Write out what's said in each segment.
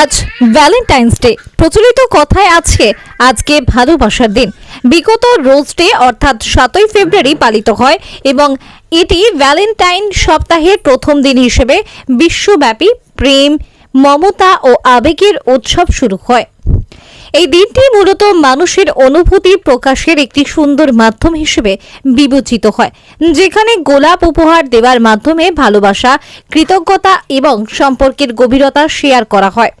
আজ Valentine's day প্রচলিত কথায় আছে, আজকে ভালোবাসার দিন। বিগত রোজ ডে অর্থাৎ সাতই ফেব্রুয়ারি পালিত হয় এবং এটি ভ্যালেন্টাইন সপ্তাহের প্রথম দিন হিসেবে বিশ্বব্যাপী প্রেম, মমতা ও আবেগের উৎসব শুরু হয়। এই দিনটি মূলত মানুষের অনুভূতি প্রকাশের একটি সুন্দর মাধ্যম হিসেবে বিবেচিত হয়, যেখানে গোলাপ উপহার দেওয়ার মাধ্যমে ভালোবাসা, কৃতজ্ঞতা এবং সম্পর্কের গভীরতা শেয়ার করা হয়।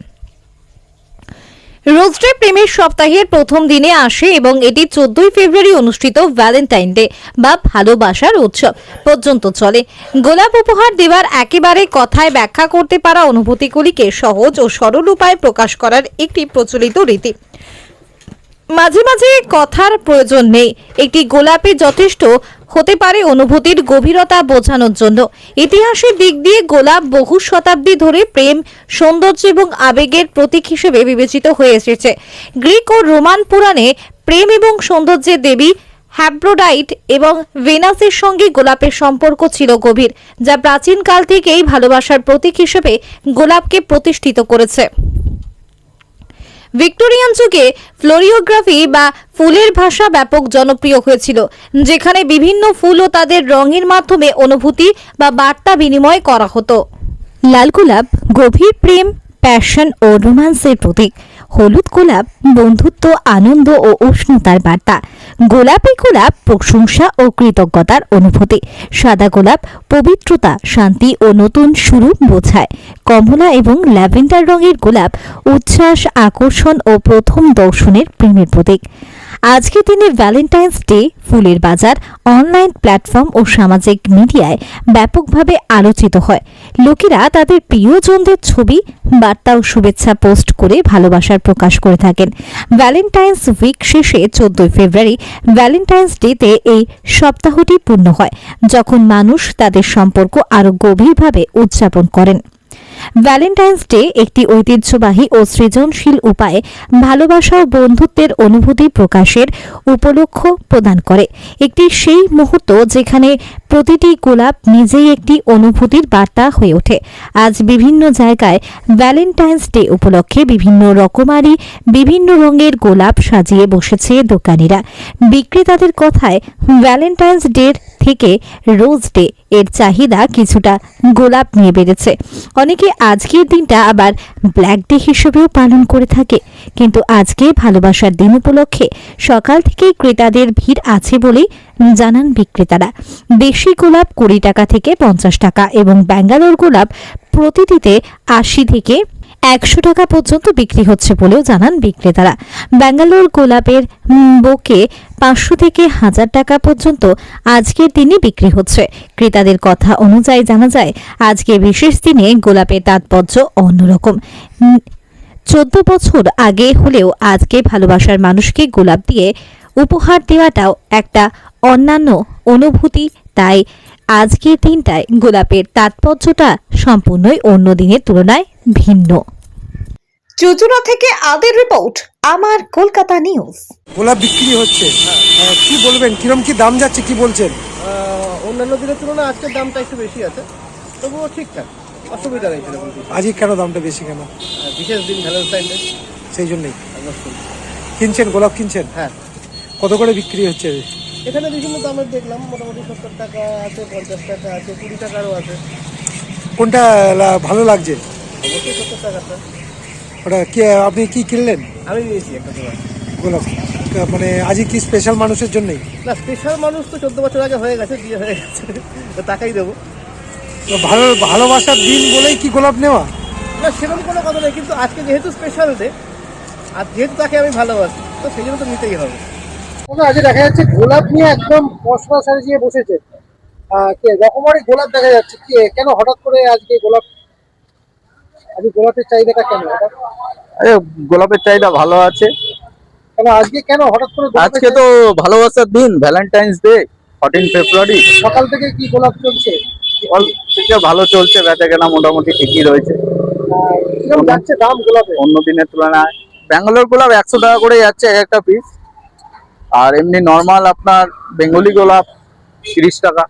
রোজডে প্রেমের সপ্তাহের প্রথম দিনে আসে এবং এটি চোদ্দই ফেব্রুয়ারি অনুষ্ঠিত ভ্যালেন্টাইন ডে বা ভালোবাসার উৎসব পর্যন্ত চলে। গোলাপ উপহার দেওয়ার একেবারে কথায় ব্যাখ্যা করতে পারা অনুভূতিগুলিকে সহজ ও সরল উপায়ে প্রকাশ করার একটি প্রচলিত রীতি। মাঝে মাঝে কথার প্রয়োজন নেই। একটি গোলাপে যথেষ্ট হতে পারে অনুভূতির গভীরতা বোঝানোর জন্য। ইতিহাসের দিক দিয়ে গোলাপ বহু শতাব্দী ধরে প্রেম, সৌন্দর্য এবং আবেগের প্রতীক হিসেবে বিবেচিত হয়ে এসেছে। গ্রিক ও রোমান পুরাণে প্রেম এবং সৌন্দর্যের দেবী হ্যাব্রোডাইট এবং ভেনাসের সঙ্গে গোলাপের সম্পর্ক ছিল গভীর, যা প্রাচীনকাল থেকেই ভালোবাসার প্রতীক হিসেবে গোলাপকে প্রতিষ্ঠিত করেছে। ভিক্টোরিয়ান যুগে ফ্লোরিওগ্রাফি বা ফুলের ভাষা ব্যাপক জনপ্রিয় হয়েছিল, যেখানে বিভিন্ন ফুল ও তাদের রঙের মাধ্যমে অনুভূতি বা বার্তা বিনিময় করা হতো। লাল গোলাপ গভীর প্রেম প্যাশন ও রোমান্সের প্রতীক। হলুদ গোলাপ, বন্ধুত্ব, আনন্দ ও উষ্ণতার বার্তা। গোলাপি গোলাপ, প্রশংসা ও কৃতজ্ঞতার অনুভূতি। সাদা গোলাপ, পবিত্রতা, শান্তি ও নতুন শুরু বোঝায়। কমলা এবং ল্যাভেন্ডার রঙের গোলাপ, উচ্ছ্বাস, আকর্ষণ ও প্রথম দর্শনের প্রেমের প্রতীক। আজকে দিনে ভ্যালেন্টাইন্স ডে ফুলের বাজার অনলাইন প্ল্যাটফর্ম ও সামাজিক মিডিয়ায় ব্যাপকভাবে আলোচিত হয়। লোকেরা তাদের প্রিয়জনদের ছবি, বার্তা ও শুভেচ্ছা পোস্ট করে ভালোবাসার প্রকাশ করে থাকেন। ভ্যালেন্টাইন্স উইক শেষে চোদ্দই ফেব্রুয়ারি ভ্যালেন্টাইন্স ডেতে এই সপ্তাহটি পূর্ণ হয়, যখন মানুষ তাদের সম্পর্ক আরও গভীরভাবে উদযাপন করেন। ভ্যালেন্টাইন্স ডে একটি ঐতিহ্যবাহী ও সৃজনশীল উপায়ে ভালোবাসা ও বন্ধুত্বের অনুভূতি প্রকাশের উপলক্ষ প্রদান করে। একটি সেই মুহূর্ত যেখানে প্রতিটি গোলাপ নিজেই একটি অনুভূতির বার্তা হয়ে ওঠে। আজ বিভিন্ন জায়গায় ভ্যালেন্টাইন্স ডে উপলক্ষে বিভিন্ন রকমারি, বিভিন্ন রঙের গোলাপ সাজিয়ে বসেছে দোকানিরা। বিক্রেতাদের কথায় ভ্যালেন্টাইন্স ডের থেকে রোজ ডে এর চাহিদা কিছুটা গোলাপ নিয়ে বেড়েছে। অনেকে আজকের দিনটা আবার ব্ল্যাক ডে হিসেবেও পালন করে থাকে। কিন্তু আজকে ভালোবাসার দিন উপলক্ষে সকাল থেকেই ক্রেতাদের ভিড় আছে বলেই জানান বিক্রেতারা। দেশি গোলাপ কুড়ি টাকা থেকে পঞ্চাশ টাকা এবং ব্যাঙ্গালোর গোলাপ প্রতিটিতে আশি থেকে একশো টাকা পর্যন্ত বিক্রি হচ্ছে বলেও জানান বিক্রেতারা। ব্যাঙ্গালোর গোলাপের বোকে পাঁচশো থেকে হাজার টাকা পর্যন্ত আজকের দিনে বিক্রি হচ্ছে। ক্রেতাদের কথা অনুযায়ী জানা যায় আজকে বিশেষ দিনে গোলাপের তাৎপর্য অন্যরকম। চোদ্দ বছর আগে হলেও আজকে ভালোবাসার মানুষকে গোলাপ দিয়ে উপহার দেওয়াটাও একটা অন্যান্য অনুভূতি, তাই আজকের দিনটায় গোলাপের তাৎপর্যটা সম্পূর্ণই অন্য দিনের তুলনায় ভিন্ন। চুচুড়া থেকে আদের রিপোর্ট আমার কলকাতা নিউজ গোলাপ বিক্রি হচ্ছে। আহ, কি বলবেন? কিরম কি দাম যাচ্ছে কি বলছেন? অন্যান্য দিনের তুলনায় আজকের দামটা একটু বেশি আছে। তবুও ঠিকঠাক অসুবিধা নেই সেরকম আজকে কেন দামটা বেশি কেন? বিশেষ দিন ভ্যালেন্টাইন ডে সেই জন্যই। কিনছেন গোলাপ কিনছেন? হ্যাঁ। কত করে বিক্রি হচ্ছে? এখানে বিভিন্ন দামের দেখলাম মোটামুটি সত্তর টাকা আছে পঞ্চাশ টাকা আছে কুড়ি টাকারও আছে। কোনটা ভালো লাগছে? অবশ্যই সত্তর টাকাটা ওটা কি আপনি কি কিনলেন? আমি নিয়েছি একটা তোমার গোলাপ। মানে আজকে কি স্পেশাল মানুষের জন্যই? না স্পেশাল মানুষ তো চোদ্দ বছর আগে হয়ে গেছে বিয়ে হয়ে গেছে তো টাকাই দেবো। ভালো ভালোবাসার দিন বলেই কি গোলাপ নেওয়া? না সেরকম কোনো কথা নেই কিন্তু আজকে যেহেতু স্পেশাল ডে আর যেহেতু তাকে আমি ভালোবাসি তো সেই জন্য তো নিতেই হবে। দেখা যাচ্ছে গোলাপ নিয়ে একদম মশলা সাজিয়ে বসেছে। রকমারি গোলাপ দেখা যাচ্ছে। কি? কেন হঠাৎ করে আজকে গোলাপ আজকে গোলাপের চাহিদাটা কেন আরে গোলাপের চাহিদা ভালো আছে। কেন আজকে কেন হঠাৎ করে গোলাপের আজকে তো ভালোবাসার দিন ভ্যালেন্টাইন্স ডে ফর্টিন ফেব্রুয়ারি সকাল থেকে কি গোলাপ চলছে? থেকে ভালো চলছে বেচা কেনা মোটামুটি ঠিকই রয়েছে। যাচ্ছে দাম গোলাপের? অন্য দিনের তুলনায়। ব্যাঙ্গালোর গোলাপ একশো টাকা করে যাচ্ছে এক একটা পিস আর এমনি নর্মাল আপনার বেঙ্গলি গোলাপ তিরিশ টাকা।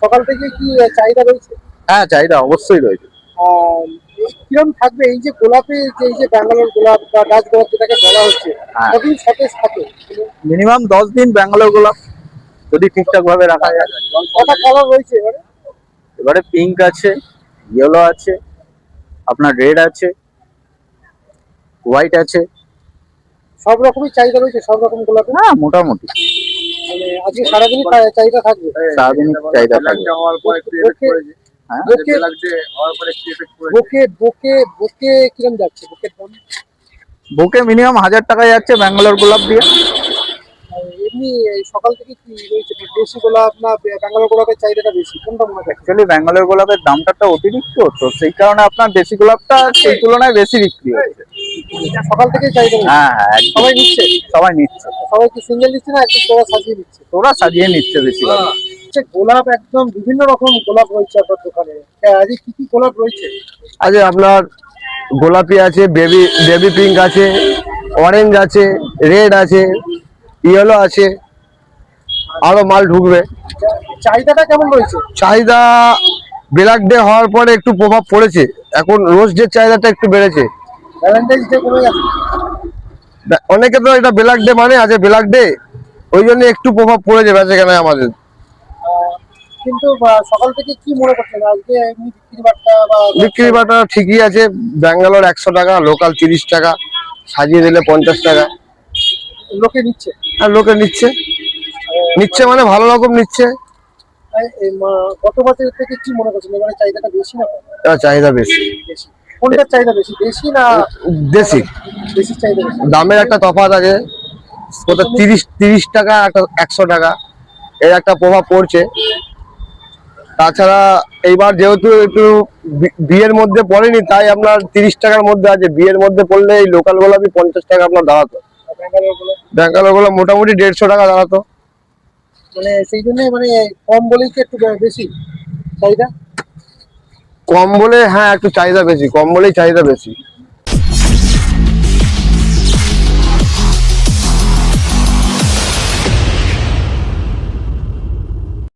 সকাল থেকে কি চাহিদা রয়েছে? হ্যাঁ চাহিদা অবশ্যই রয়েছে। আহ, কীরকম থাকবে এই যে গোলাপে যে এই যে ব্যাঙ্গালোর গোলাপ বা গাছ গোলাপ যেটাকে বলা হচ্ছে হ্যাঁ। কতদিন সতেজ থাকে? মিনিমাম দশ দিন ব্যাঙ্গালোর গোলাপ যদি ঠিকঠাক ভাবে রাখা যায়। কটা কালার রয়েছে এবারে? এবারে পিঙ্ক আছে ইয়েলো আছে আপনার রেড আছে হোয়াইট আছে। সব রকমই চাহিদা রয়েছে সব রকম গোলাপ হ্যাঁ মোটামুটি। মানে আজকে সারাদিনই চা- চাহিদা থাকবে? সারাদিন চাহিদা থাকবে। বুকে- হ্যাঁ। বুকে- বুকে বুকে বুকে কিরম যাচ্ছে? বুকের দাম বুকে মিনিমাম হাজার টাকা যাচ্ছে ব্যাঙ্গালোর গোলাপ দিয়ে। এই সকাল থেকে কি রয়েছে? দেশি গোলাপ না ব্যাঙ্গালোর গোলাপের চাহিদাটা বেশি? কোনটা মনে হয়? অ্যাকচুয়ালি ব্যাঙ্গালোর গোলাপের দামটা তো অতিরিক্ত তো সেই কারণে আপনার দেশি গোলাপটা সেই তুলনায় বেশি বিক্রি হচ্ছে সকাল থেকে চাহিদা হ্যাঁ হ্যাঁ সবাই নিচ্ছে? সবাই নিচ্ছে। সবাই কি সিঙ্গেল নিচ্ছে না একদম তোরা সাজিয়ে নিচ্ছে? ওরা সাজিয়ে নিচ্ছে বেশি হচ্ছে গোলাপ একদম বিভিন্ন রকম গোলাপ রয়েছে আপনার দোকানে। হ্যাঁ, কি কি গোলাপ রয়েছে? আছে আপনার গোলাপি আছে বেবি বেবি পিঙ্ক আছে অরেঞ্জ আছে রেড আছে ইয়েলো আছে আরও মাল ঢুকবে। চাহিদাটা কেমন রয়েছে? চাহিদা ব্ল্যাক ডে হওয়ার পরে একটু প্রভাব পড়েছে। এখন রোজ ডে চাহিদাটা একটু বেড়েছে। অনেকে তো এটা ব্ল্যাক ডে মানে আছে ব্ল্যাক ডে ওই জন্য একটু প্রভাব পড়েছে বেচাকেনায় আমাদের। আহ, কিন্তু সকাল থেকে কি মনে করছেন? আজকে এমনি বিক্রি বার্তা বা বিক্রি বাটা ঠিকই আছে ব্যাঙ্গালোর একশো টাকা লোকাল তিরিশ টাকা সাজিয়ে দিলে পঞ্চাশ টাকা। লোকে নিচ্ছে। আর লোকে নিচ্ছে। নিচ্ছে মানে ভালো রকম নিচ্ছে। থেকে কি মনে করছেন? এবারে চাহিদাটা বেশি না চাহিদা বেশি। বেশি। কোনটার চাহিদা বেশি? বেশি না দেশি। চাহিদা দামের একটা তফাৎ আছে। কোথাও তিরিশ তিরিশ টাকা একটা একশো টাকা। এর একটা প্রভাব পড়ছে। তাছাড়া এইবার যেহেতু একটু বিয়ের মধ্যে পড়েনি তাই আপনার তিরিশ টাকার মধ্যে আছে। বিয়ের মধ্যে পড়লে এই লোকাল গোলাপি পঞ্চাশ টাকা আপনার দাঁড়াতো। ব্যাঙ্গালোরগুলো মোটামুটি দেড়শো টাকা দাঁড়াতো। মানে সেই জন্য মানে কম বলেই একটু বেশি চাহিদা? কম বলে হ্যাঁ একটু চাহিদা বেশি কম বলেই চাহিদা বেশি।